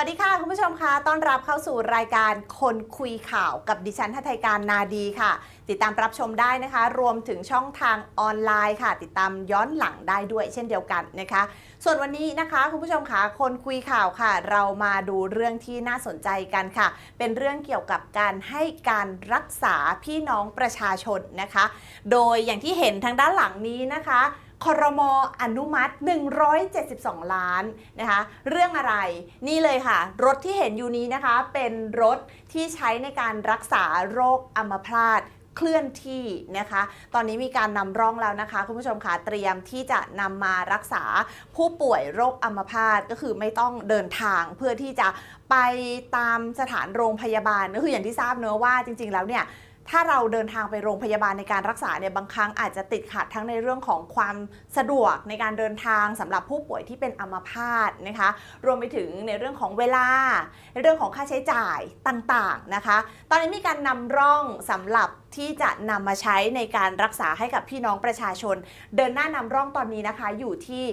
วัสดีค่ะ คุณผู้ชมคะต้อนรับเข้าสู่รายการคนคุยข่าวกับดิฉันทัทยการนาดีค่ะ ติดตามรับชมได้นะคะ รวมถึงช่องทางออนไลน์ค่ะ ติดตามย้อนหลังได้ด้วยเช่นเดียวกันนะคะ ส่วนวันนี้นะคะคุณผู้ชมคะคนคุยข่าวค่ะ เรามาดูเรื่องที่น่าสนใจกันค่ะ เป็นเรื่องเกี่ยวกับการให้การรักษาพี่น้องประชาชนนะคะ โดยอย่างที่เห็นทางด้านหลังนี้นะคะ ครมอนุมัติ 172 ล้านนะคะ เรื่องอะไร นี่เลยค่ะ รถที่เห็นอยู่นี้นะคะ เป็นรถที่ใช้ในการรักษาโรคอัมพาตเคลื่อนที่นะคะ ตอนนี้มีการนำร่องแล้วนะคะคุณผู้ชมคะเตรียมที่จะนำมารักษาผู้ป่วยโรคอัมพาตก็คือไม่ต้องเดินทางเพื่อที่จะไปตามสถานโรงพยาบาลก็คืออย่างที่ทราบเนอะว่าจริง ๆ แล้วเนี่ย ถ้าเราเดินทางไปโรงพยาบาลในการรักษาเนี่ยบางครั้งอาจจะติดขัดทั้งในเรื่องของความสะดวกในการเดินทางสำหรับผู้ป่วยที่เป็นอัมพาตนะคะ รวมไปถึงในเรื่องของเวลา ในเรื่องของค่าใช้จ่ายต่างๆนะคะ ตอนนี้มีการนำร่องสำหรับที่จะนำมาใช้ในการรักษาให้กับพี่น้องประชาชน เดินหน้านำร่องตอนนี้นะคะอยู่ที่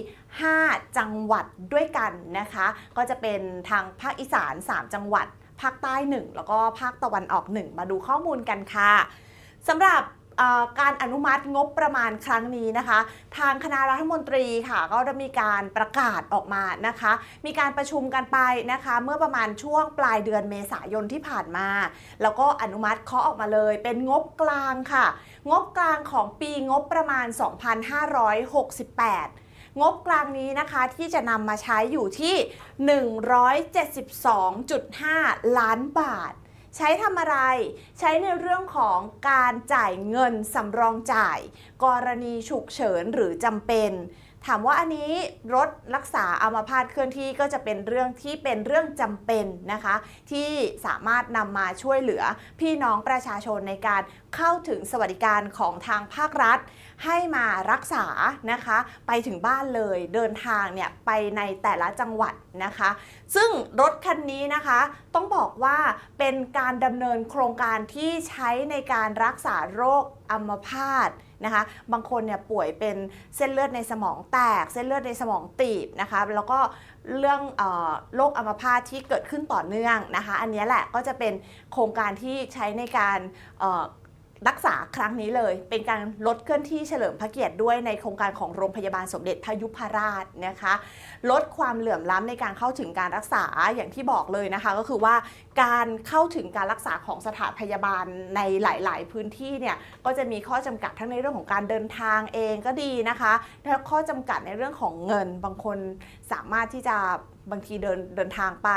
5 จังหวัดด้วยกันนะคะ ก็จะเป็นทางภาคอีสาน 3 จังหวัด ภาคใต้ 1 แล้วก็ภาคตะวันออก 1 มาดูข้อมูลกันค่ะสำหรับการอนุมัติงบประมาณครั้งนี้นะคะ ทางคณะรัฐมนตรีค่ะ ก็ได้มีการประกาศออกมานะคะ มีการประชุมกันไปนะคะ เมื่อประมาณช่วงปลายเดือนเมษายนที่ผ่านมา แล้วก็อนุมัติเคาะออกมาเลย เป็นงบกลางค่ะ งบกลางของปีงบประมาณ 2568 งบกลางนี้นะคะที่จะนำมาใช้อยู่ที่ 172.5 ล้านบาท ใช้ทำอะไร ใช้ในเรื่องของการจ่ายเงินสำรองจ่าย กรณีฉุกเฉินหรือจำเป็นถามว่าอันนี้รถรักษาอัมพาตเคลื่อนที่ก็จะเป็นเรื่องที่เป็นเรื่องจำเป็นนะคะ ที่สามารถนำมาช่วยเหลือพี่น้องประชาชนในการเข้าถึงสวัสดิการของทางภาครัฐ ให้มารักษานะคะ ไปถึงบ้านเลยเดินทางเนี่ยไปในแต่ละจังหวัดนะคะ ซึ่งรถคันนี้นะคะต้องบอกว่าเป็นการดำเนินโครงการที่ใช้ในการรักษาโรคอัมพาตนะคะ บางคนเนี่ยป่วยเป็นเส้นเลือดในสมองแตก เส้นเลือดในสมองตีบนะคะ แล้วก็เรื่องออโรคอัมพาตที่เกิดขึ้นต่อเนื่องนะคะ อันนี้แหละก็จะเป็นโครงการที่ใช้ในการ รักษาครั้งนี้เลย เป็นการลดเคลื่อนที่เฉลิมพระเกียรติด้วยในโครงการของโรงพยาบาลสมเด็จพยุพราชนะคะ ลดความเหลื่อมล้ำในการเข้าถึงการรักษาอย่างที่บอกเลยนะคะ ก็คือว่าการเข้าถึงการรักษาของสถานพยาบาลในหลาย ๆ พื้นที่เนี่ยก็จะมีข้อจำกัดทั้งในเรื่องของการเดินทางเองก็ดีนะคะและข้อจำกัดในเรื่องของเงินบางคนสามารถที่จะ บางทีเดินเดินทางไป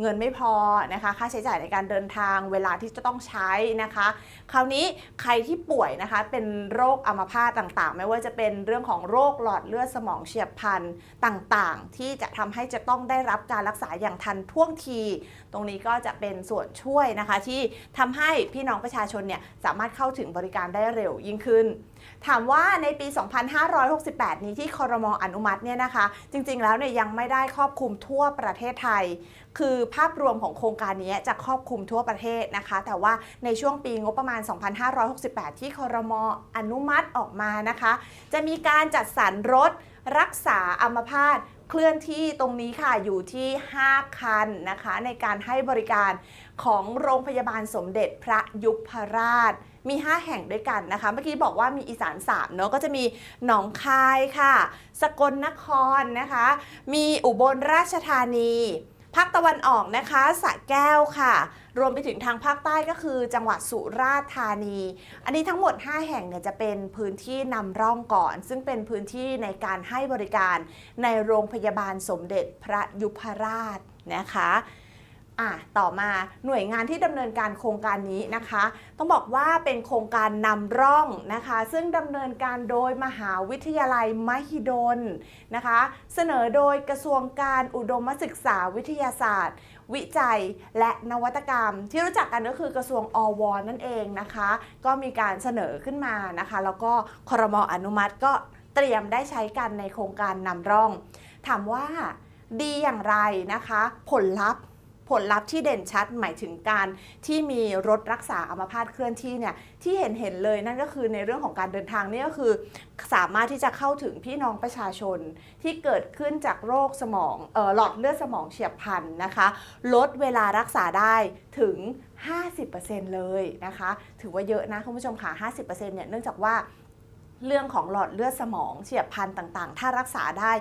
เงินไม่พอนะคะค่าใช้จ่ายในการเดินทางเวลาที่จะต้องใช้นะคะ คราวนี้ใครที่ป่วยนะคะเป็นโรคอัมพาตต่างๆ ไม่ว่าจะเป็นเรื่องของโรคหลอดเลือดสมองเฉียบพลันต่างๆ ที่จะทำให้จะต้องได้รับการรักษาอย่างทันท่วงที ตรงนี้ก็จะเป็นส่วนช่วยนะคะที่ทำให้พี่น้องประชาชนเนี่ยสามารถเข้าถึงบริการได้เร็วยิ่งขึ้น ถามว่าในปี 2568 นี้ที่คอรมออนุมัติเนี่ยนะคะ จริง ๆ แล้วเนี่ยยังไม่ได้ครอบคลุมทั่วประเทศไทย คือภาพรวมของโครงการนี้จะครอบคลุมทั่วประเทศนะคะ แต่ว่าในช่วงปีงบประมาณ 2568 ที่คอรมออนุมัติออกมานะคะ จะมีการจัดสรรรถรักษาอัมพาตเคลื่อนที่ตรงนี้ค่ะอยู่ที่ 5 คันนะคะ ในการให้บริการของโรงพยาบาลสมเด็จพระยุพราช มี 5 แห่งด้วยกันนะคะ เมื่อกี้บอกว่ามีอีสาน3เนอะก็จะมีหนองคายค่ะ สกลนครนะคะ มีอุบลราชธานีภาคตะวันออกนะคะสระแก้วค่ะ รวมไปถึงทางภาคใต้ก็คือ จังหวัดสุราษฎร์ธานี อันนี้ทั้งหมด 5 แห่งเนี่ยจะเป็นพื้นที่นำร่องก่อน ซึ่งเป็นพื้นที่ในการให้บริการในโรงพยาบาลสมเด็จพระยุพราชนะคะ อะต่อมาหน่วยงานที่ดำเนินการโครงการนี้นะคะ ต้องบอกว่าเป็นโครงการนำร่องนะคะ ซึ่งดำเนินการโดยมหาวิทยาลัยมหิดลนะคะ เสนอโดยกระทรวงการอุดมศึกษาวิทยาศาสตร์ วิจัยและนวัตกรรม ที่รู้จักกันก็คือกระทรวงอวนั่นเองนะคะ ก็มีการเสนอขึ้นมานะคะ แล้วก็ครมอนุมัติก็เตรียมได้ใช้กันในโครงการนำร่อง ถามว่าดีอย่างไรนะคะ ผลลัพธ์ ผลลัพธ์ที่เด่นชัดหมายถึงการที่มีรถรักษาอัมพาตเคลื่อนที่เนี่ยที่เห็นเห็นๆเลยนั่นก็คือในเรื่องของการเดินทางนี่ก็คือ สามารถที่จะเข้าถึงพี่น้องประชาชนที่เกิดขึ้นจากโรคสมองเออหลอดเลือดสมองเฉียบพลันนะคะ ลดเวลารักษาได้ถึง 50%เลยนะคะ ถือว่าเยอะนะคุณผู้ชมค่ะ 50%เนี่ยเนื่องจากว่า เรื่องของหลอดเลือดสมองเฉียบพลันต่างๆ ถ้ารักษาได้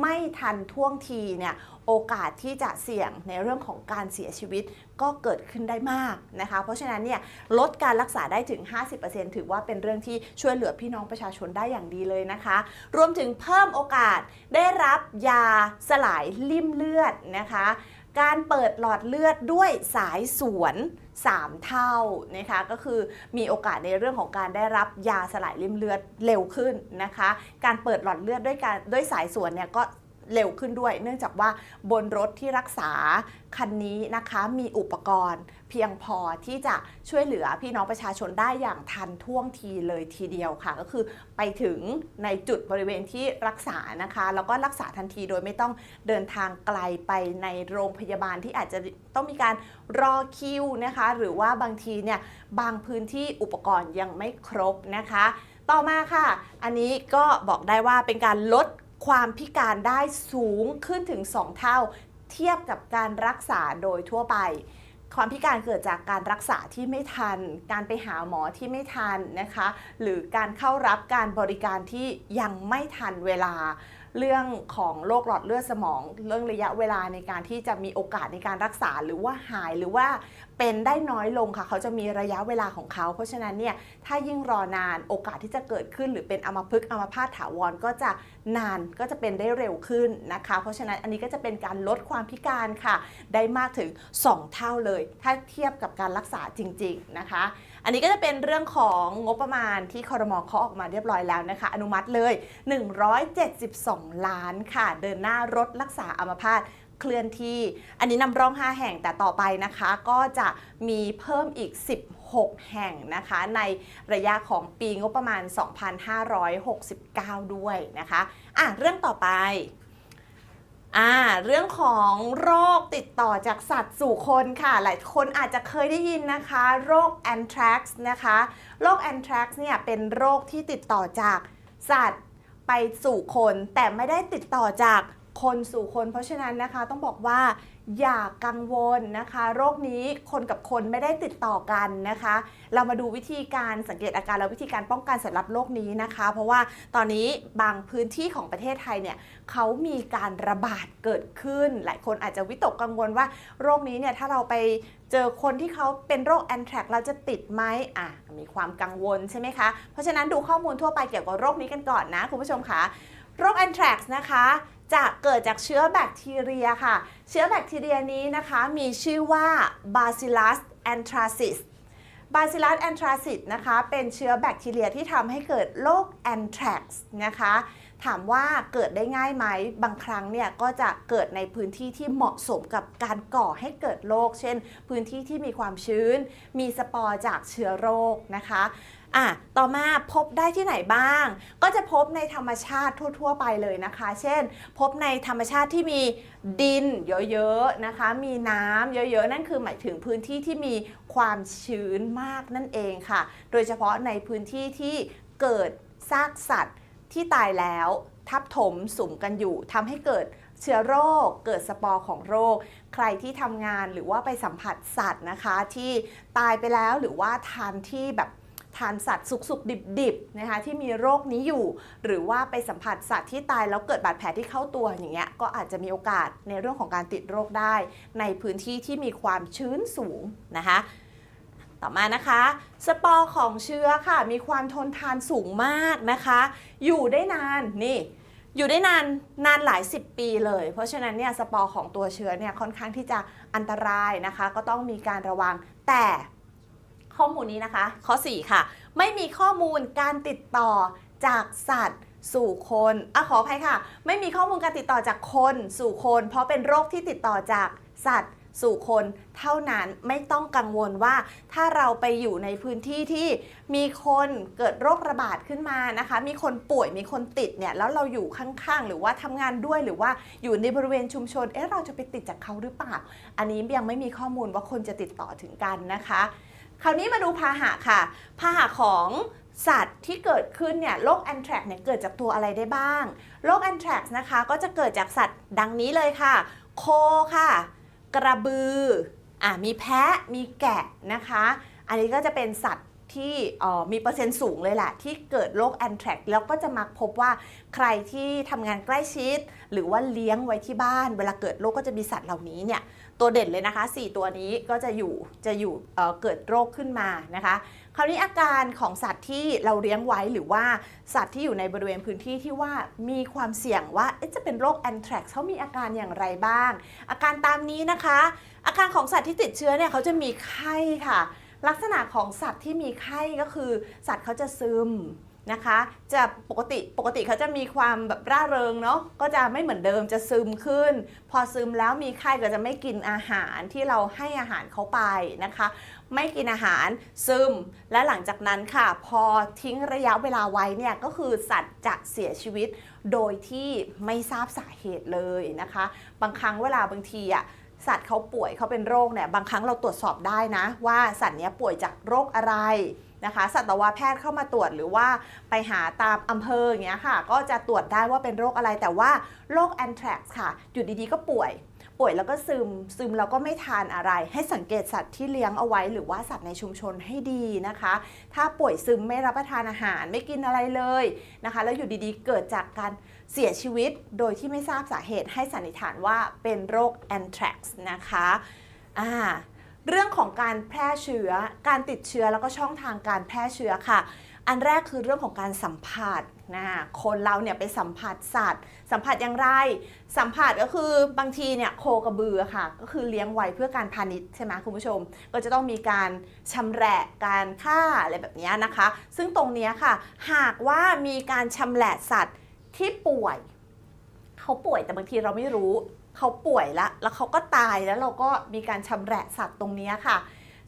ไม่ทันท่วงทีเนี่ยโอกาสที่จะเสี่ยงในเรื่องของการเสียชีวิตก็เกิดขึ้นได้มากนะคะ เพราะฉะนั้นเนี่ยลดการรักษาได้ถึง 50%ถือว่าเป็นเรื่องที่ช่วยเหลือพี่น้องประชาชนได้อย่างดีเลยนะคะ รวมถึงเพิ่มโอกาสได้รับยาสลายริ่มเลือดนะคะ การเปิดหลอดเลือดด้วยสายสวน 3 เท่านะคะก็คือมีโอกาสในเรื่องของการได้รับยาสลายริ่มเลือดเร็วขึ้นนะคะ การเปิดหลอดเลือดด้วยการด้วยสายสวนเนี่ยก็ เร็วขึ้นด้วย เนื่องจากว่าบนรถที่รักษาคันนี้นะคะมีอุปกรณ์ เพียงพอที่จะช่วยเหลือพี่น้องประชาชนได้อย่างทันท่วงทีเลยทีเดียวค่ะ ก็คือไปถึงในจุดบริเวณที่รักษานะคะ แล้วก็รักษาทันทีโดยไม่ต้องเดินทางไกลไปในโรงพยาบาลที่อาจจะต้องมีการรอคิวนะคะ หรือว่าบางทีเนี่ยบางพื้นที่อุปกรณ์ยังไม่ครบนะคะ ต่อมาค่ะ อันนี้ก็บอกได้ว่าเป็นการลด ความพิการได้สูงขึ้นถึง 2 เท่า เทียบกับการรักษาโดยทั่วไป ความพิการเกิดจากการรักษาที่ไม่ทัน การไปหาหมอที่ไม่ทันนะคะ หรือการเข้ารับการบริการที่ยังไม่ทันเวลา เรื่องของโรคหลอดเลือดสมอง เรื่องระยะเวลาในการที่จะมีโอกาสในการรักษาหรือว่าหายหรือว่าเป็นได้น้อยลงค่ะเขาจะมีระยะเวลาของเขา เพราะฉะนั้นเนี่ยถ้ายิ่งรอนานโอกาสที่จะเกิดขึ้น หรือเป็นอัมพฤกษ์อัมพาตถาวรก็จะนานก็จะเป็นได้เร็วขึ้นนะคะ เพราะฉะนั้นอันนี้ก็จะเป็นการลดความพิการค่ะ ได้มากถึง 2 เท่าเลย ถ้าเทียบกับการรักษาจริง ๆนะคะ อันนี้ก็จะเป็นเรื่องของงบประมาณที่คอรมอเขาออกมาเรียบร้อยแล้วนะคะ อนุมัติเลย 172 ล้านค่ะ เดินหน้ารถรักษาอัมพาตเคลื่อนที่ อันนี้นำร่อง 5 แห่งแต่ต่อไปนะคะ ก็จะมีเพิ่มอีก 16 แห่งนะคะ ในระยะของปีงบประมาณ 2569 ด้วยนะคะ อะ เรื่องต่อไป อ่าเรื่องของโรคติดต่อจากสัตว์สู่คนค่ะ หลายคนอาจจะเคยได้ยินนะคะ โรคแอนทรักซ์นะคะโรคแอนทรักซ์เนี่ยเป็นโรคที่ติดต่อจากสัตว์ไปสู่คน แต่ไม่ได้ติดต่อจาก คนสู่คน เพราะฉะนั้นนะคะต้องบอกว่าอย่ากังวลนะคะ โรคนี้คนกับคนไม่ได้ติดต่อกันนะคะ เรามาดูวิธีการสังเกตอาการและวิธีการป้องกันสำหรับโรคนี้นะคะ เพราะว่าตอนนี้บางพื้นที่ของประเทศไทยเนี่ยเขามีการระบาดเกิดขึ้น หลายคนอาจจะวิตกกังวลว่าโรคนี้เนี่ยถ้าเราไปเจอคนที่เขาเป็นโรคแอนแทรกเราจะติดไหมอะมีความกังวลใช่ไหมคะเพราะฉะนั้นดูข้อมูลทั่วไปเกี่ยวกับโรคนี้กันก่อนนะคุณผู้ชมคะโรคแอนแทรกนะคะ จะเกิดจากเชื้อแบคทีเรียค่ะ เชื้อแบคทีเรียนี้นะคะมีชื่อว่า Bacillus anthracis Bacillus anthracis นะคะเป็นเชื้อแบคทีเรียที่ทำให้เกิดโรคแอนแทรกนะคะถามว่าเกิดได้ง่ายไหมบางครั้งเนี่ยก็จะเกิดในพื้นที่ที่เหมาะสมกับการก่อให้เกิดโรคเช่น พื้นที่ที่มีความชื้น มีสปอร์จากเชื้อโรคนะคะ อะต่อมาพบได้ที่ไหนบ้าง ก็จะพบในธรรมชาติทั่ว ๆ ไปเลยนะคะ เช่น พบในธรรมชาติที่มีดินเยอะๆนะคะ มีน้ำเยอะๆ นั่นคือหมายถึงพื้นที่ที่มีความชื้นมากนั่นเองค่ะ โดยเฉพาะในพื้นที่ที่เกิดซากสัตว์ที่ตายแล้วทับถมสุมกันอยู่ทำให้เกิดเชื้อโรค เกิดสปอร์ของโรค ใครที่ทำงานหรือว่าไปสัมผัสสัตว์นะคะ ที่ตายไปแล้วหรือว่าทานที่แบบ ทานสัตว์สุกๆ ดิบๆนะคะที่มีโรคนี้อยู่ หรือว่าไปสัมผัสสัตว์ที่ตายแล้วเกิดบาดแผลที่เข้าตัวอย่างเงี้ยก็อาจจะมีโอกาสในเรื่องของการติดโรคได้ ในพื้นที่ที่มีความชื้นสูงนะคะต่อมานะคะ สปอร์ของเชื้อค่ะ มีความทนทานสูงมากนะคะ อยู่ได้นานนี่ อยู่ได้นานนานหลาย 10 ปีเลย เพราะฉะนั้นเนี่ยสปอร์ของตัวเชื้อเนี่ยค่อนข้างที่จะอันตรายนะคะ ก็ต้องมีการระวังแต่ ข้อมูลนี้นะคะ ข้อ 4 ค่ะ ไม่มีข้อมูลการติดต่อจากสัตว์สู่คนอะขออภัยค่ะ ไม่มีข้อมูลการติดต่อจากคนสู่คน เพราะเป็นโรคที่ติดต่อจากสัตว์สู่คนเท่านั้นไม่ต้องกังวลว่าถ้าเราไปอยู่ในพื้นที่ที่มีคนเกิดโรคระบาดขึ้นมานะคะ มีคนป่วยมีคนติดเนี่ยแล้วเราอยู่ข้างๆ หรือว่าทำงานด้วยหรือว่าอยู่ในบริเวณชุมชนเอ๊ะเราจะไปติดจากเขาหรือเปล่า อันนี้ยังไม่มีข้อมูลว่าคนจะติดต่อถึงกันนะคะ คราวนี้มาดูพาหะค่ะ พาหะของสัตว์ที่เกิดขึ้นเนี่ยโรคแอนแทรกเนี่ยเกิดจากตัวอะไรได้บ้าง โรคแอนแทรกนะคะก็จะเกิดจากสัตว์ดังนี้เลยค่ะ โคค่ะ กระบืออะมีแพะมีแกะนะคะ อันนี้ก็จะเป็นสัตว์ที่มีเปอร์เซ็นต์สูงเลยแหละที่เกิดโรคแอนแทรกแล้วก็จะมักพบว่าใครที่ทำงานใกล้ชิด หรือว่าเลี้ยงไว้ที่บ้าน เวลาเกิดโรคก็จะมีสัตว์เหล่านี้เนี่ย ตัวเด่นเลยนะคะ 4 ตัวนี้ก็จะอยู่จะอยู่เเกิดโรคขึ้นมานะคะ คราวนี้อาการของสัตว์ที่เราเลี้ยงไว้หรือว่าสัตว์ที่อยู่ในบริเวณพื้นที่ที่ว่ามีความเสี่ยงว่าจะเป็นโรคแอนแทรกเขามีอาการอย่างไรบ้าง อาการตามนี้นะคะ อาการของสัตว์ที่ติดเชื้อเนี่ยเขาจะมีไข้ค่ะ ลักษณะของสัตว์ที่มีไข้ก็คือ สัตว์เขาจะซึม นะคะ จะปกติปกติเขาจะมีความแบบร่าเริงเนาะก็จะไม่เหมือนเดิมจะซึมขึ้น พอซึมแล้วมีไข้ก็จะไม่กินอาหารที่เราให้อาหารเขาไปนะคะ ไม่กินอาหารซึมและหลังจากนั้นค่ะ พอทิ้งระยะเวลาไว้เนี่ยก็คือสัตว์จะเสียชีวิตโดยที่ไม่ทราบสาเหตุเลยนะคะ บางครั้งเวลาบางทีอะสัตว์เขาป่วยเขาเป็นโรคเนี่ยบางครั้งเราตรวจสอบได้นะ ว่าสัตว์เนี้ยป่วยจากโรคอะไร นะคะสัตวแพทย์เข้ามาตรวจหรือว่าไปหาตามอำเภออย่างเงี้ยค่ะ ก็จะตรวจได้ว่าเป็นโรคอะไรแต่ว่าโรคแอนแทรกค่ะ อยู่ดีๆก็ป่วย ป่วยแล้วก็ซึมซึมแล้วก็ไม่ทานอะไร ให้สังเกตสัตว์ที่เลี้ยงเอาไว้ หรือว่าสัตว์ในชุมชนให้ดีนะคะ ถ้าป่วยซึมไม่รับประทานอาหารไม่กินอะไรเลยนะคะ แล้วอยู่ดีๆเกิดจากการเสียชีวิตโดยที่ไม่ทราบสาเหตุให้สันนิษฐานว่าเป็นโรคแอนแทรกนะคะอ่า เรื่องของการแพร่เชื้อ การติดเชื้อแล้วก็ช่องทางการแพร่เชื้อค่ะ อันแรกคือเรื่องของการสัมผัสนะคนเราเนี่ยไปสัมผัสสัตว์ สัมผัสอย่างไร สัมผัสก็คือบางทีเนี่ยโคกระบือค่ะ ก็คือเลี้ยงไว้เพื่อการพาณิชย์ใช่ไหมคุณผู้ชม ก็จะต้องมีการชำแหละการฆ่าอะไรแบบนี้นะคะ ซึ่งตรงนี้ค่ะ หากว่ามีการชำแหละสัตว์ที่ป่วย เขาป่วยแต่บางทีเราไม่รู้ เขาป่วยแล้วแล้วเขาก็ตายแล้วเราก็มีการชำแหละสัตว์ตรงนี้ค่ะ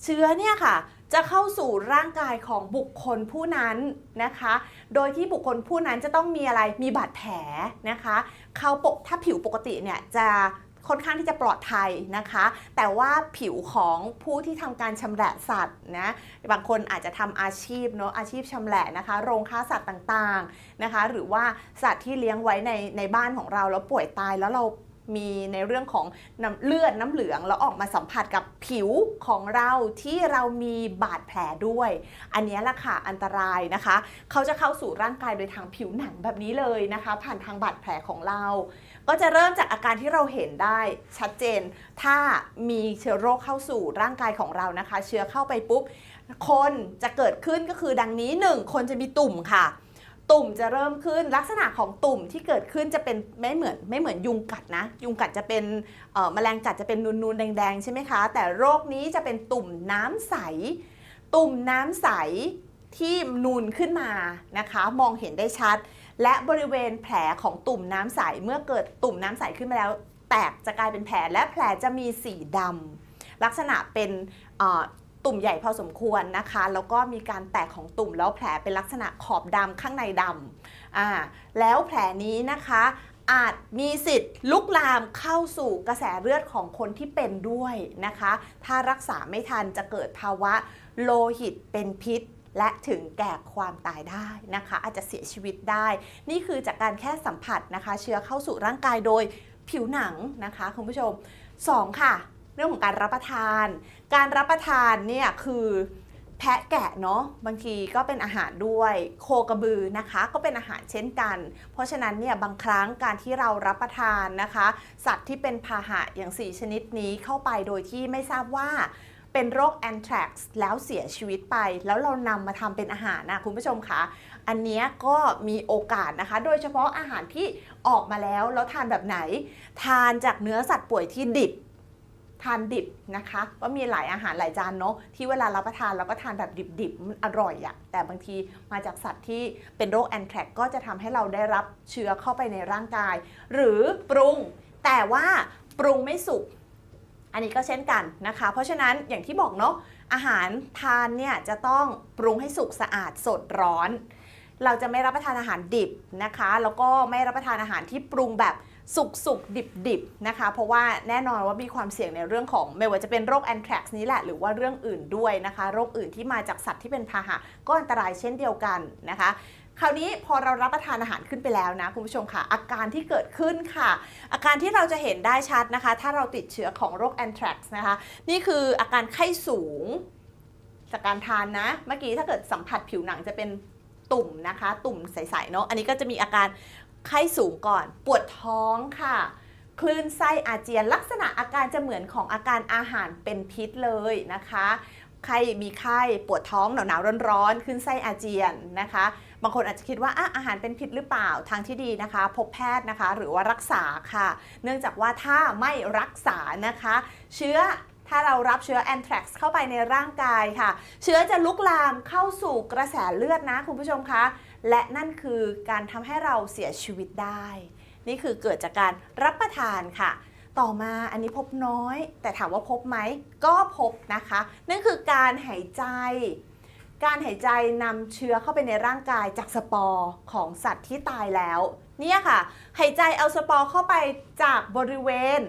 เชื้อเนี่ยค่ะ จะเข้าสู่ร่างกายของบุคคลผู้นั้นนะคะ โดยที่บุคคลผู้นั้นจะต้องมีอะไรมีบาดแผลนะคะเขาปกถ้าผิวปกติเนี่ยจะค่อนข้างที่จะปลอดภัยนะคะ แต่ว่าผิวของผู้ที่ทำการชำแหละสัตว์นะ บางคนอาจจะทำอาชีพเนาะอาชีพชำแหละนะคะ โรงฆ่าสัตว์ต่างๆนะคะ หรือว่าสัตว์ที่เลี้ยงไว้ในในบ้านของเราแล้วป่วยตายแล้วเรา มีในเรื่องของน้ำเลือดน้ำเหลือง แล้วออกมาสัมผัสกับผิวของเราที่เรามีบาดแผลด้วย อันนี้แหละค่ะอันตรายนะคะ เขาจะเข้าสู่ร่างกายโดยทางผิวหนังแบบนี้เลยนะคะ ผ่านทางบาดแผลของเรา ก็จะเริ่มจากอาการที่เราเห็นได้ชัดเจน ถ้ามีเชื้อโรคเข้าสู่ร่างกายของเรานะคะ เชื้อเข้าไปปุ๊บคนจะเกิดขึ้นก็คือดังนี้ 1 คนจะมีตุ่มค่ะ ตุ่มจะเริ่มขึ้นลักษณะของตุ่มที่เกิดขึ้นจะเป็นไม่เหมือนไม่เหมือนยุงกัดนะ ยุงกัดจะเป็นแมลงกัดจะเป็นนูนๆแดงๆใช่ไหมคะ แต่โรคนี้จะเป็นตุ่มน้ำใส ตุ่มน้ำใสที่นูนขึ้นมานะคะ มองเห็นได้ชัด และบริเวณแผลของตุ่มน้ำใสเมื่อเกิดตุ่มน้ำใสขึ้นมาแล้ว แตกจะกลายเป็นแผลและแผลจะมีสีดำลักษณะเป็น ตุ่มใหญ่พอสมควรนะคะ แล้วก็มีการแตกของตุ่มแล้วแผลเป็นลักษณะขอบดำข้างในดำอ่าแล้วแผลนี้นะคะอาจมีสิทธิ์ลุกลามเข้าสู่กระแสเลือดของคนที่เป็นด้วยนะคะ ถ้ารักษาไม่ทันจะเกิดภาวะโลหิตเป็นพิษ และถึงแก่ความตายได้นะคะ อาจจะเสียชีวิตได้ นี่คือจากการแค่สัมผัสนะคะ เชื้อเข้าสู่ร่างกายโดยผิวหนังนะคะคุณผู้ชม 2 ค่ะ เรื่องของการรับประทาน การรับประทานเนี่ยคือแพะแกะเนาะบางทีก็เป็นอาหารด้วย โคกระบือนะคะ ก็เป็นอาหารเช่นกัน เพราะฉะนั้นเนี่ยบางครั้งการที่เรารับประทานนะคะ สัตว์ที่เป็นพาหะอย่าง 4 ชนิดนี้เข้าไปโดยที่ไม่ทราบว่าเป็นโรคแอนแทรกซ์แล้วเสียชีวิตไป แล้วเรานำมาทำเป็นอาหารนะคุณผู้ชมคะอันเนี้ยก็มีโอกาสนะคะ โดยเฉพาะอาหารที่ออกมาแล้วแล้วทานแบบไหน ทานจากเนื้อสัตว์ป่วยที่ดิบ ทานดิบนะคะก็มีหลายอาหารหลายจานเนาะที่เวลารับประทานเราก็ทานแบบดิบๆอร่อยอะแต่บางทีมาจากสัตว์ที่เป็นโรคแอนแทรกก็จะทำให้เราได้รับเชื้อเข้าไปในร่างกาย หรือปรุง แต่ว่าปรุงไม่สุกอันนี้ก็เช่นกันนะคะ เพราะฉะนั้นอย่างที่บอกเนาะอาหารทานเนี่ยจะต้องปรุงให้สุกสะอาดสดร้อน เราจะไม่รับประทานอาหารดิบนะคะ แล้วก็ไม่รับประทานอาหารที่ปรุงแบบสุกสุกดิบดิบนะคะ เพราะว่าแน่นอนว่ามีความเสี่ยงในเรื่องของไม่ว่าจะเป็นโรคแอนแทรกซ์นี้แหละ หรือว่าเรื่องอื่นด้วยนะคะ โรคอื่นที่มาจากสัตว์ที่เป็นพาหะก็อันตรายเช่นเดียวกันนะคะ คราวนี้พอเรารับประทานอาหารขึ้นไปแล้วนะคุณผู้ชมค่ะ อาการที่เกิดขึ้นค่ะ อาการที่เราจะเห็นได้ชัดนะคะ ถ้าเราติดเชื้อของโรคแอนแทรกซ์นะคะ นี่คืออาการไข้สูงจากการทานนะ เมื่อกี้ถ้าเกิดสัมผัสผิวหนังจะเป็น ตุ่มนะคะ ตุ่มใสๆเนาะอันนี้ก็จะมีอาการไข้สูงก่อน ปวดท้องค่ะคลื่นไส้อาเจียนลักษณะอาการจะเหมือนของอาการอาหารเป็นพิษเลยนะคะใครมีไข้ปวดท้องหนาวๆร้อนๆขึ้นไส้อาเจียนนะคะ บางคนอาจจะคิดว่าอะอาหารเป็นพิษหรือเปล่าทางที่ดีนะคะ พบแพทย์นะคะ หรือว่ารักษาค่ะ เนื่องจากว่าถ้าไม่รักษานะคะ เชื้อ ถ้าเรารับเชื้อแอนแทรกซ์เข้าไปในร่างกายค่ะ เชื้อจะลุกลามเข้าสู่กระแสเลือดนะคุณผู้ชมคะ และนั่นคือการทำให้เราเสียชีวิตได้ นี่คือเกิดจากการรับประทานค่ะ ต่อมาอันนี้พบน้อย แต่ถามว่าพบไหม ก็พบนะคะ นั่นคือการหายใจ การหายใจนำเชื้อเข้าไปในร่างกายจากสปอร์ของสัตว์ที่ตายแล้ว เนี่ยค่ะ หายใจเอาสปอร์เข้าไปจากบริเวณ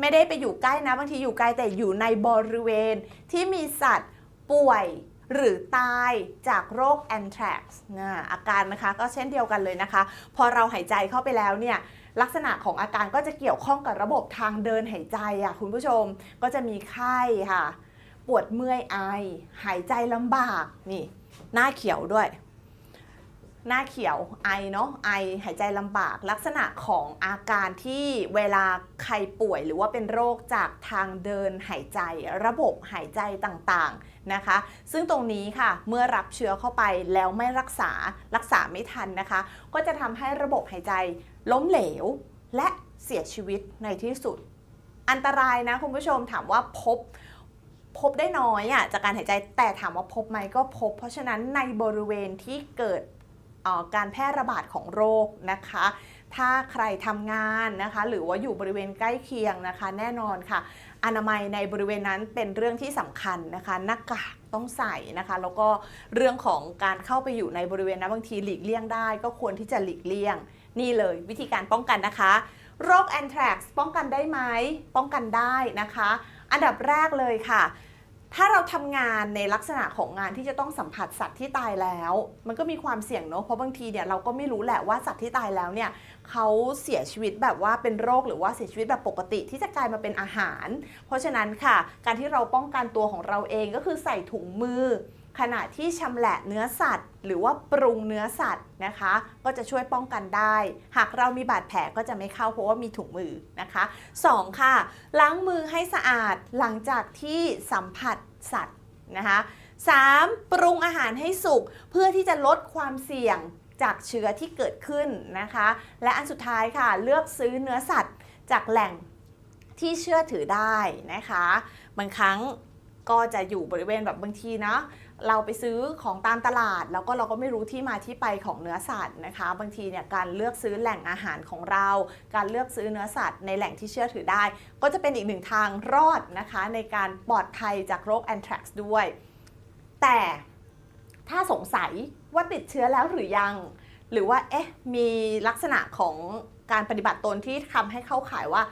ไม่ได้ไปอยู่ใกล้นะ บางทีอยู่ไกลแต่อยู่ในบริเวณ ที่มีสัตว์ป่วยหรือตายจากโรคแอนแทรกซ์นะอาการนะคะก็เช่นเดียวกันเลยนะคะ พอเราหายใจเข้าไปแล้วเนี่ยลักษณะของอาการก็จะเกี่ยวข้องกับระบบทางเดินหายใจอะคุณผู้ชมก็จะมีไข้ค่ะ ปวดเมื่อยไอ หายใจลำบากนี่ หน้าเขียวด้วย หน้าเขียวไอเนาะไอหายใจลำบาก ลักษณะของอาการที่เวลาใครป่วยหรือว่าเป็นโรคจากทางเดินหายใจ ระบบหายใจต่างๆนะคะ ซึ่งตรงนี้ค่ะเมื่อรับเชื้อเข้าไปแล้วไม่รักษารักษาไม่ทันนะคะ ก็จะทำให้ระบบหายใจล้มเหลว และเสียชีวิตในที่สุด อันตรายนะคุณผู้ชมถามว่าพบพบได้น้อยอะจากการหายใจแต่ถามว่าพบไหมก็พบ เพราะฉะนั้นในบริเวณที่เกิด การแพร่ระบาดของโรคนะคะ ถ้าใครทำงานนะคะ หรือว่าอยู่บริเวณใกล้เคียงนะคะ แน่นอนค่ะ อนามัยในบริเวณนั้นเป็นเรื่องที่สำคัญนะคะหน้ากากต้องใส่นะคะ แล้วก็เรื่องของการเข้าไปอยู่ในบริเวณนั้นบางทีหลีกเลี่ยงได้ ก็ควรที่จะหลีกเลี่ยง นี่เลยวิธีการป้องกันนะคะ โรคแอนแทรกซ์ป้องกันได้ไหมป้องกันได้นะคะ อันดับแรกเลยค่ะ ถ้าเราทำงานในลักษณะของงานที่จะต้องสัมผัสสัตว์ที่ตายแล้ว มันก็มีความเสี่ยงเนอะเพราะบางทีเนี่ยเราก็ไม่รู้แหละว่าสัตว์ที่ตายแล้วเนี่ยเขาเสียชีวิตแบบว่าเป็นโรคหรือว่าเสียชีวิตแบบปกติที่จะกลายมาเป็นอาหาร เพราะฉะนั้นค่ะ การที่เราป้องกันตัวของเราเองก็คือใส่ถุงมือ ขณะที่ชำแหละเนื้อสัตว์ หรือว่าปรุงเนื้อสัตว์นะคะ ก็จะช่วยป้องกันได้ หากเรามีบาดแผลก็จะไม่เข้าเพราะว่ามีถุงมือนะคะ 2. ค่ะ ล้างมือให้สะอาดหลังจากที่สัมผัสสัตว์นะคะ 3. ปรุงอาหารให้สุกเพื่อที่จะลดความเสี่ยงจากเชื้อที่เกิดขึ้นนะคะ และอันสุดท้ายค่ะ เลือกซื้อเนื้อสัตว์จากแหล่งที่เชื่อถือได้นะคะ บางครั้งก็จะอยู่บริเวณแบบบางทีเนาะ เราไปซื้อของตามตลาด แล้วก็เราก็ไม่รู้ที่มาที่ไปของเนื้อสัตว์นะคะ บางทีเนี่ยการเลือกซื้อแหล่งอาหารของเรา การเลือกซื้อเนื้อสัตว์ในแหล่งที่เชื่อถือได้ ก็จะเป็นอีกหนึ่งทางรอดนะคะ ในการปลอดภัยจากโรคแอนแทรกซ์ด้วย แต่ถ้าสงสัยว่าติดเชื้อแล้วหรือยัง หรือว่าเอ๊ะมีลักษณะของการปฏิบัติตนที่ทำให้เข้าข่ายว่า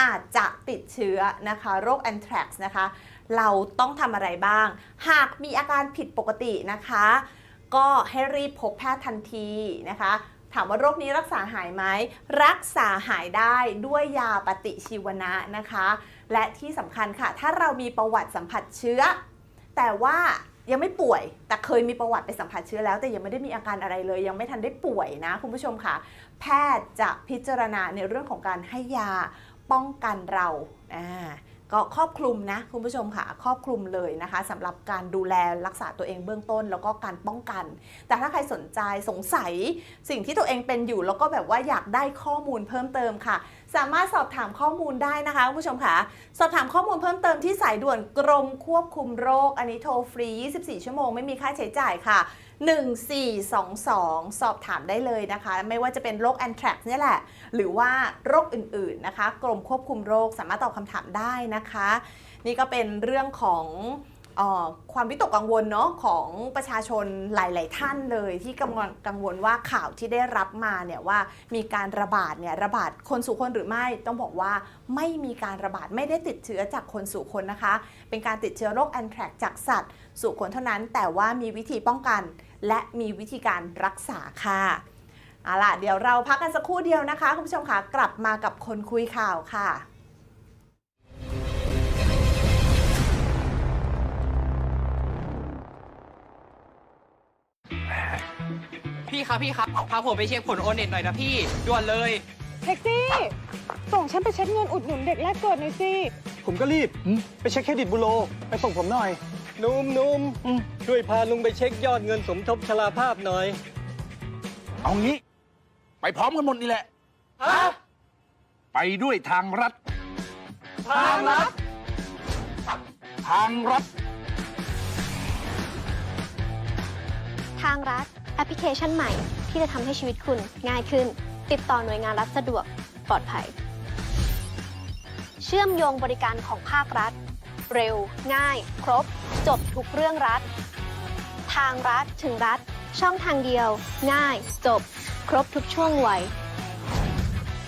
อาจจะติดเชื้อนะคะ โรคแอนแทรกซ์นะคะ เราต้องทำอะไรบ้าง หากมีอาการผิดปกตินะคะ ก็ให้รีบพบแพทย์ทันทีนะคะ ถามว่าโรคนี้รักษาหายไหม รักษาหายได้ด้วยยาปฏิชีวนะนะคะ และที่สำคัญค่ะ ถ้าเรามีประวัติสัมผัสเชื้อ แต่ว่ายังไม่ป่วย แต่เคยมีประวัติไปสัมผัสเชื้อแล้ว แต่ยังไม่ได้มีอาการอะไรเลย ยังไม่ทันได้ป่วยนะคุณผู้ชมค่ะ แพทย์จะพิจารณาในเรื่องของการให้ยาป้องกันเราอ่า ก็ครอบคลุมนะคุณผู้ชมค่ะครอบคลุมเลยนะคะสำหรับการดูแลรักษาตัวเองเบื้องต้น แล้วก็การป้องกัน แต่ถ้าใครสนใจสงสัยสิ่งที่ตัวเองเป็นอยู่ แล้วก็แบบว่าอยากได้ข้อมูลเพิ่มเติมค่ะ สามารถสอบถามข้อมูลได้นะคะคุณผู้ชมค่ะ สอบถามข้อมูลเพิ่มเติมที่สายด่วนกรมควบคุมโรค อันนี้โทรฟรี 24 ชั่วโมงไม่มีค่าใช้จ่ายค่ะ 1422 สอบถามได้เลยนะคะ ไม่ว่าจะเป็นโรคแอนทรักนี่แหละ หรือว่าโรคอื่นๆนะคะ กรมควบคุมโรคสามารถตอบคำถามได้นะคะ นี่ก็เป็นเรื่องของความวิตกกังวลเนาะของประชาชนหลาย ๆ ท่านเลยที่กังวลกังวลว่าข่าวที่ได้รับมาเนี่ยว่ามีการระบาดเนี่ยระบาดคนสู่คนหรือไม่ต้องบอกว่าไม่มีการระบาดไม่ได้ติดเชื้อจากคนสู่คนนะคะ เป็นการติดเชื้อโรคแอนแทรกจากสัตว์ สู่คนเท่านั้นแต่ว่ามีวิธีป้องกัน และมีวิธีการรักษาค่ะเอาล่ะเดี๋ยวเราพักกันสักครู่เดียวนะคะ คุณผู้ชมค่ะกลับมากับคนคุยข่าวค่ะพี่ครับพี่ครับพาผมไปเช็คผลโอนเน็ตหน่อยนะพี่ด่วนเลยแท็กซี่ ส่งฉันไปเช็คเงินอุดหนุนเด็กแรกเกิดหน่อยสิผมก็รีบ ไปเช็คเครดิตบูโร ไปส่งผมหน่อย นุ่มนุ่มช่วยพาลุงไปเช็คยอดเงินสมทบชราภาพหน่อย เอางี้ ไปพร้อมกันหมดนี่แหละไปด้วยทางรัฐ ทางรัฐทางรัฐ ทางรัฐแอปพลิเคชันใหม่ที่จะทำให้ชีวิตคุณง่ายขึ้น ติดต่อหน่วยงานรัฐสะดวกปลอดภัย เชื่อมโยงบริการของภาครัฐ เร็ว ง่าย ครบ จบทุกเรื่องรัฐ ทางรัฐถึงรัฐ ช่องทางเดียว ง่าย จบ ครบทุกช่วงวัย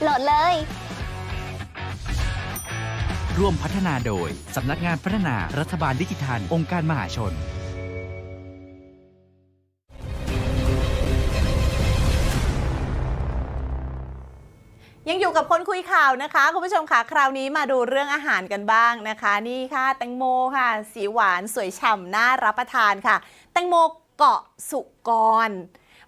โหลดเลย ร่วมพัฒนาโดย สำนักงานพัฒนารัฐบาลดิจิทัล องค์การมหาชน ยังอยู่กับคนคุยข่าวนะคะ คุณผู้ชมค่ะคราวนี้มาดูเรื่องอาหารกันบ้างนะคะ นี่ค่ะแตงโมค่ะ สีหวานสวยฉ่ำน่ารับประทานค่ะ แตงโมเกาะสุกร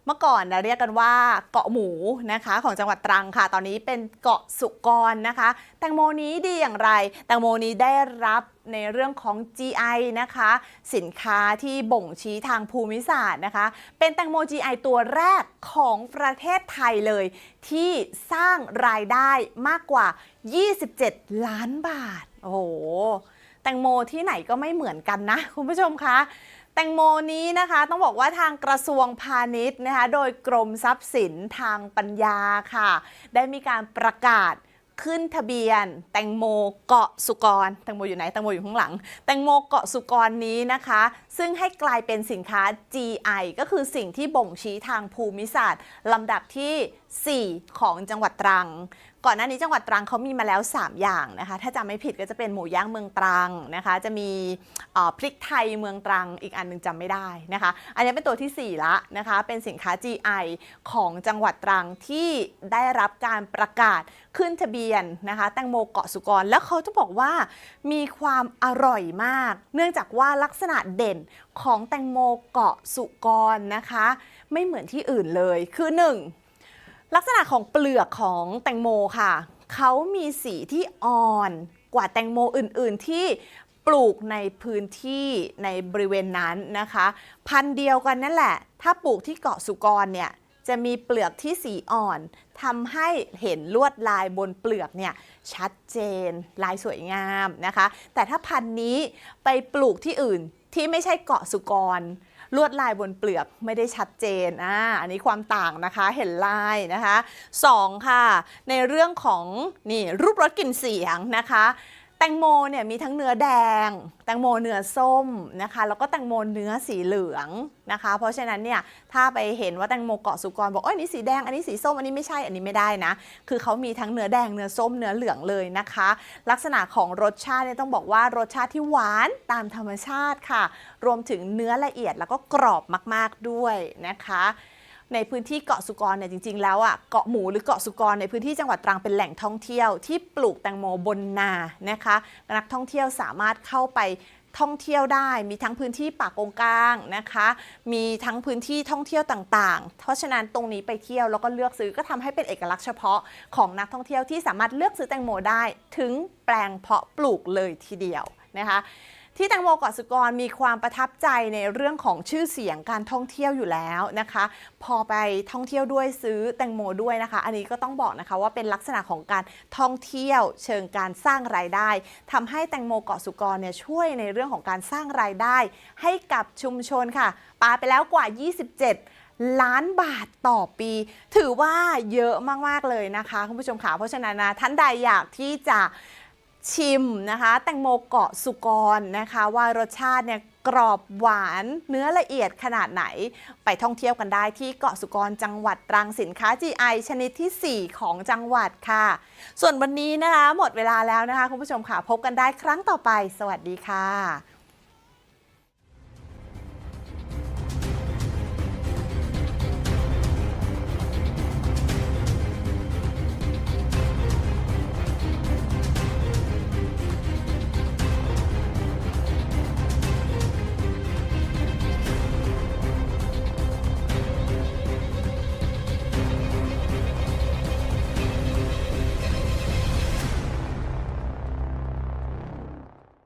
เมื่อก่อนนะเรียกกันว่าเกาะหมูนะคะของจังหวัดตรังค่ะ ตอนนี้เป็นเกาะสุกรนะคะ แตงโมนี้ดีอย่างไร แตงโมนี้ได้รับในเรื่องของ GI นะคะ สินค้าที่บ่งชี้ทางภูมิศาสตร์นะคะ เป็นแตงโม GI ตัวแรกของประเทศไทยเลย ที่สร้างรายได้มากกว่า 27 ล้านบาท โอ้โห แตงโมที่ไหนก็ไม่เหมือนกันนะ คุณผู้ชมคะ แตงโมนี้นะคะต้องบอกว่าทางกระทรวงพาณิชย์นะคะโดยกรมทรัพย์สินทางปัญญาค่ะ ได้มีการประกาศขึ้นทะเบียน แตงโมเกาะสุกร แตงโมอยู่ไหน แตงโมอยู่ข้างหลัง แตงโมเกาะสุกรนี้นะคะ ซึ่งให้กลายเป็นสินค้า GI ก็คือสิ่งที่บ่งชี้ทางภูมิศาสตร์ลำดับทีสี่4 ของจังหวัดตรัง ก่อนหน้านี้จังหวัดตรังเขามีมาแล้ว 3 อย่างนะคะ ถ้าจำไม่ผิดก็จะเป็นหมูย่างเมืองตรังนะคะ จะมีพริกไทยเมืองตรังอีกอันหนึงจำไม่ได้นะคะ อันนี้เป็นตัวทีสี่ 4 ละนะคะ เป็นสินค้า GI ของจังหวัดตรังที่ได้รับการประกาศขึ้นทะเบียนนะคะ แตงโมเกาะสุกร แล้วเขาจะบอกว่ามีความอร่อยมาก เนื่องจากว่าลักษณะเด่นของแตงโมเกาะสุกรนะคะ ไม่เหมือนที่อื่นเลยคือหนึ่ง ลักษณะของเปลือกของแตงโมค่ะ เขามีสีที่อ่อนกว่าแตงโมอื่น ๆ ที่ปลูกในพื้นที่ในบริเวณนั้นนะคะ พันธุ์เดียวกันนั่นแหละ ถ้าปลูกที่เกาะสุกรเนี่ยจะมีเปลือกที่สีอ่อนทำให้เห็นลวดลายบนเปลือกเนี่ยชัดเจน ลายสวยงามนะคะ แต่ถ้าพันธุ์นี้ไปปลูกที่อื่นที่ไม่ใช่เกาะสุกร ลวดลายบนเปลือกไม่ได้ชัดเจนอ่าอันนี้ความต่างนะคะเห็นลายนะคะสองค่ะ ในเรื่องของนี่รูปรสกลิ่นเสียงนะคะ แตงโมเนี่ยมีทั้งเนื้อแดง แตงโมเนื้อส้มนะคะแล้วก็แตงโมเนื้อสีเหลืองนะคะ เพราะฉะนั้นเนี่ยถ้าไปเห็นว่าแตงโมเกาะสุกรบอกเอ้ยนนี้สีแดงอันนี้สีส้มอันนี้ไม่ใช่อันนี้ไม่ได้นะ คือเขามีทั้งเนื้อแดงเนื้อส้มเนื้อเหลืองเลยนะคะ ลักษณะของรสชาติเนี่ยต้องบอกว่ารสชาติที่หวานตามธรรมชาติค่ะ รวมถึงเนื้อละเอียดแล้วก็กรอบมาก ๆด้วยนะคะ ในพื้นที่เกาะสุกรเนี่ยจริง ๆ แล้วอะเกาะหมูหรือเกาะสุกรในพื้นที่จังหวัดตรังเป็นแหล่งท่องเที่ยวที่ปลูกแตงโมบนนานะคะนักท่องเที่ยวสามารถเข้าไปท่องเที่ยวได้มีทั้งพื้นที่ป่ากงกลางนะคะ มีทั้งพื้นที่ท่องเที่ยวต่างๆ เพราะฉะนั้นตรงนี้ไปเที่ยวแล้วก็เลือกซื้อก็ทำให้เป็นเอกลักษณ์เฉพาะของนักท่องเที่ยวที่สามารถเลือกซื้อแตงโมได้ ถึงแปลงเพาะปลูกเลยทีเดียวนะคะ ที่แตงโมเกาะสุกรมีความประทับใจในเรื่องของชื่อเสียงการท่องเที่ยวอยู่แล้วนะคะ พอไปท่องเที่ยวด้วยซื้อแตงโมด้วยนะคะ อันนี้ก็ต้องบอกนะคะว่าเป็นลักษณะของการท่องเที่ยว เชิงการสร้างรายได้ทำให้แตงโมเกาะสุกรเนี่ยช่วยในเรื่องของการสร้างรายได้ ให้กับชุมชนค่ะปาไปแล้วกว่า 27ล้านบาทต่อปี ถือว่าเยอะมาก ๆ เลยนะคะ คุณผู้ชมค่ะเพราะฉะนั้นนะท่านใดอยากที่จะ ชิมนะคะ แตงโมเกาะสุกรนะคะ ว่ารสชาติเนี่ยกรอบหวานเนื้อละเอียดขนาดไหน ไปท่องเที่ยวกันได้ที่เกาะสุกรจังหวัดตรังสินค้า GI ชนิดที่ 4 ของจังหวัดค่ะ ส่วนวันนี้นะคะ หมดเวลาแล้วนะคะ คุณผู้ชมค่ะ พบกันได้ครั้งต่อไป สวัสดีค่ะ